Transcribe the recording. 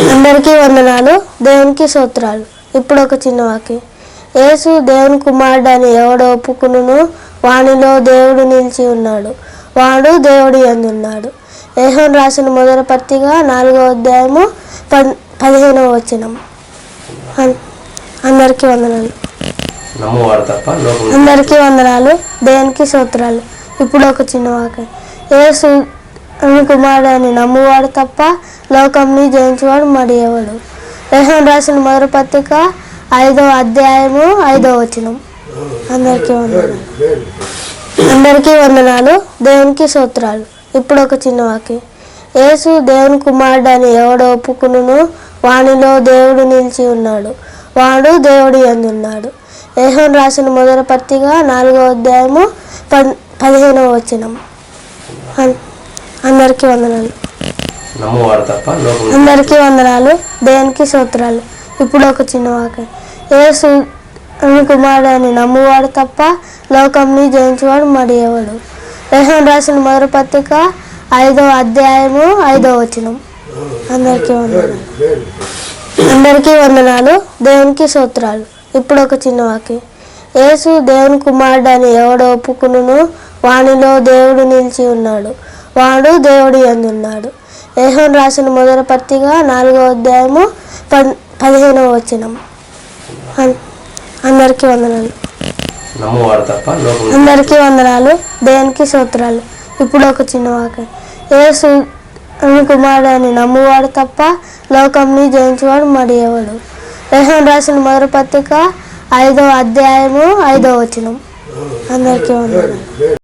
అందరికీ వందనాలు. దేవునికి స్తోత్రాలు. ఇప్పుడు ఒక చిన్న వాక్యం. యేసు దేవుని కుమారుడు అని ఎవడు ఒప్పుకును వానిలో దేవుడు నిలిచి ఉన్నాడు. వాడు దేవుడి అందున్నాడు ఏహోన్ రాసిన మొదటి పత్రిక నాలుగో అధ్యాయము పద్ పదిహేనవ వచనం. అందరికీ వందనాలు. అందరికీ వందనాలు. దేవునికి స్తోత్రాలు. ఇప్పుడు ఒక చిన్న వాక్యం. యేసు కుమారుడు అని నమ్మువాడు తప్ప లోకంని జయించేవాడు మరి ఎవడు? రేషన్ రాసిన మొదటి పత్రిక ఐదో అధ్యాయము ఐదో వచనం. అందరికీ వందనాలు. అందరికీ వందనాలు. దేవునికి సూత్రాలు ఇప్పుడు ఒక చిన్న వాక్యం. యేసు దేవుని కుమారుడు అని ఎవడు ఒప్పుకును వానిలో దేవుడు నిలిచి ఉన్నాడు. వాడు దేవుడి అందున్నాడు ఏహోన్ రాసిన మొదటి పత్రిక నాలుగో అధ్యాయము పన్ పదిహేనవ వచనం. అందరికీ వందనాలు. తప్ప అందరికీ వందనాలు. దేవునికి స్తోత్రాలు. ఇప్పుడు ఒక చిన్న వాక్యం. అని కుమారుడు అని నమ్మువాడు తప్ప లోకంని జయించేవాడు మరి ఎవడు? రేహన్ రాసిన మొదటి పత్రిక ఐదో అధ్యాయము ఐదో వచనం. అందరికీ వందనాలు. అందరికీ వందనాలు. దేవునికి స్తోత్రాలు. ఇప్పుడు ఒక చిన్న వాక్యం. యేసు దేవుని కుమారుడు అని ఎవడు ఒప్పుకును వానిలో దేవుడు నిలిచి ఉన్నాడు. వాడు దేవుడి అందున్నాడు ఏహోన్ రాసిన మొదటి పత్రిక నాలుగో అధ్యాయము పద్ పదిహేనవ వచనం. అందరికీ వందనాలు. అందరికీ వందనాలు. దేవునికి స్తోత్రాలు. ఇప్పుడు ఒక చిన్న వాక్యం. యేసు అని కుమారుడు అని నమ్మువాడు తప్ప లోకంని జయించేవాడు మరి ఎవడు? రేహన్ రాసిన మొదటి పత్రిక ఐదో అధ్యాయము ఐదో వచనం. అందరికీ వందనాలు.